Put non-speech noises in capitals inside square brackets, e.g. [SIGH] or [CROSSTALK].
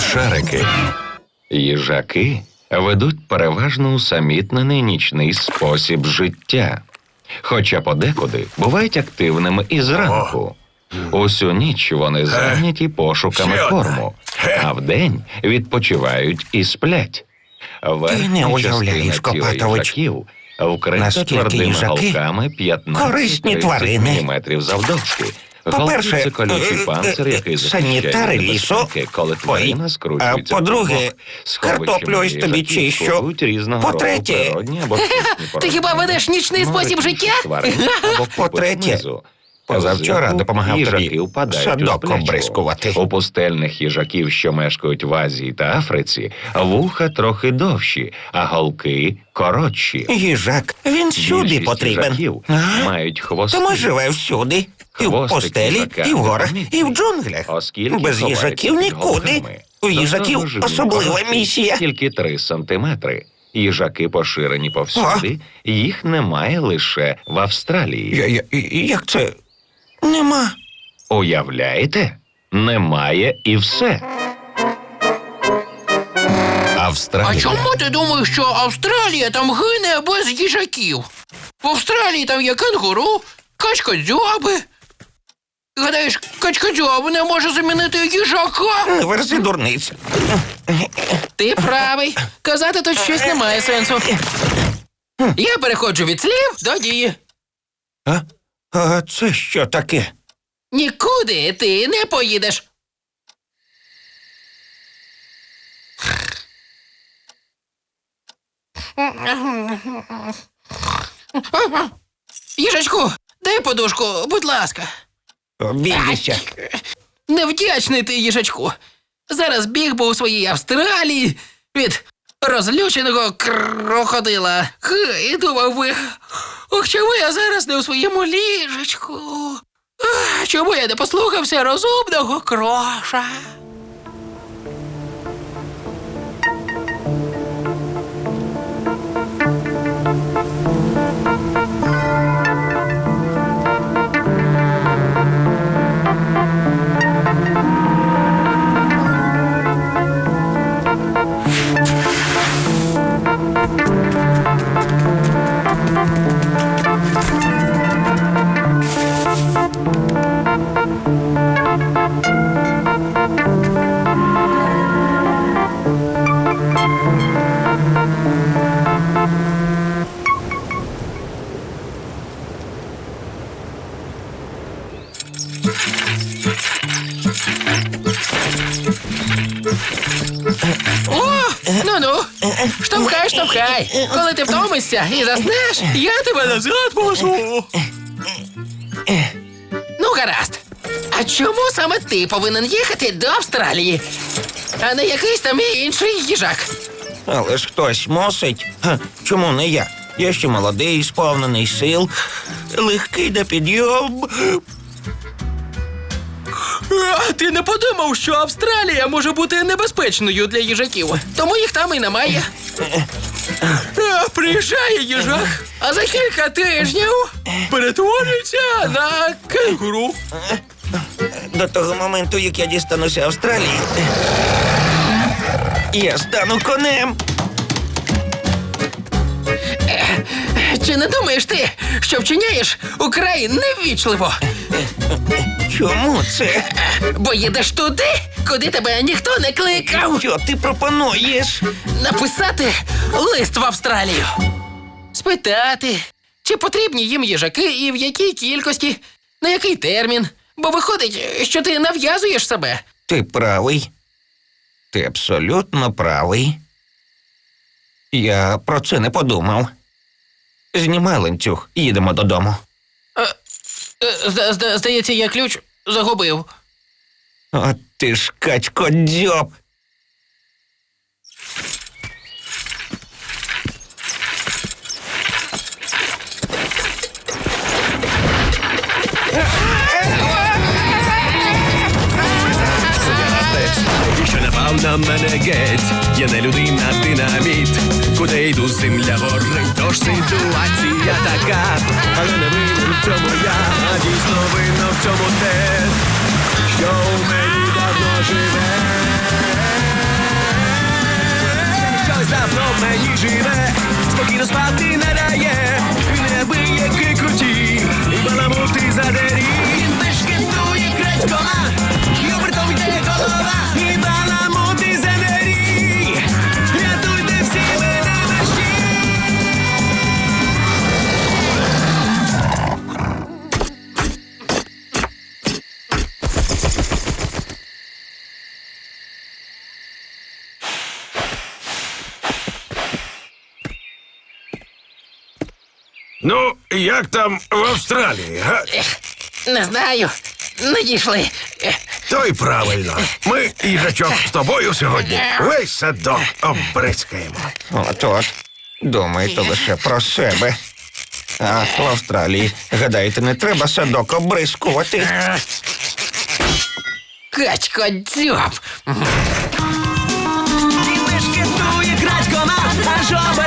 Шарики. Їжаки ведуть переважно усамітнений нічний спосіб життя. Хоча подекуди бувають активними і зранку. Усю ніч вони зайняті пошуками корму, а вдень відпочивають і сплять. Верхня не уявляєш, частина тіла Копатович, їжаків вкрита наскільки твердими їжаки галками 15 корисні тварини. міліметрів завдовжки. По-перше, це колючий е, панцир, е, який санітари лісу. коли тварина Ой, скручується. а по-друге, картоплю ось тобі чищу. По-третє, [LAUGHS] Ти хіба ведеш нічний спосіб життя? [LAUGHS] По-третє. Позавчора допомагав тобі садок обрискувати. У пустельних їжаків, що мешкають в Азії та Африці, вуха трохи довші, а голки коротші. Їжак, він всюди потрібен. мають хвости. Тому живе всюди. І в постелі, і в горах, і в джунглях. Оскільки Без їжаків нікуди. У їжаків особлива місія. Тільки три сантиметри. Їжаки поширені повсюди, їх немає лише в Австралії. Я, я, як це? Нема. Уявляєте? Немає і все. А чому ти думаєш, що Австралія там гине без їжаків? В Австралії там є кенгуру, качкодзьоби. Гадаєш, качкодзьоб не може замінити їжака? Верзи дурниць. Ти правий. Казати тут щось немає сенсу. Я переходжу від слів до дії. А? А це що таке? Нікуди ти не поїдеш. Їжачку, дай подушку, будь ласка. Обійдися. Невдячний ти, їжачку. Зараз біг би у своїй Австралії від розлюченого крокодила. Х, І думав би, ох, чому я зараз не у своєму ліжечку? Чому я не послухався розумного кроша? О, ну ну, штовхай, штовхай. Коли ти втомишся і заснеш, я тебе назад повезу. Ну, гаразд. А чому саме ти повинен їхати до Австралії, а не якийсь там інший їжак? Але ж хтось мусить. Ха, чому не я? Я ще молодий, сповнений сил, легкий до підйом. А ти не подумав, що Австралія може бути небезпечною для їжаків, тому їх там і немає. А, приїжджає їжак, а за кілька тижнів перетворюється на кенгуру. До того моменту, як я дістануся Австралії, я стану конем. Чи не думаєш ти, що вчиняєш украй невічливо? Чому це? Бо їдеш туди, куди тебе ніхто не кликав. Що ти пропонуєш? Написати лист в Австралію. Спитати, чи потрібні їм їжаки і в якій кількості, на який термін. Бо виходить, що ти нав'язуєш себе. Ти правий. Ти абсолютно правий. Я про це не подумав. Знімай ланцюг, їдемо додому. Е, з- зда- Здається, я ключ загубив. От ти ж качко дзьоб. Напав на мене геть, я не людина, динаміт. Куди йду, земля горить, тож ситуація така, але не винен в цьому я, а дійсно винно в цьому те, що у мені Ну, як там в Австралії? га? Не знаю, не дійшли. То й правильно. Ми, їжачок, з тобою сьогодні весь садок оббризкаємо. Отож, думайте лише про себе. А в Австралії, гадаєте, не треба садок обрискувати. Качко дзьоб. Ти мешкетує, крадько наш, аж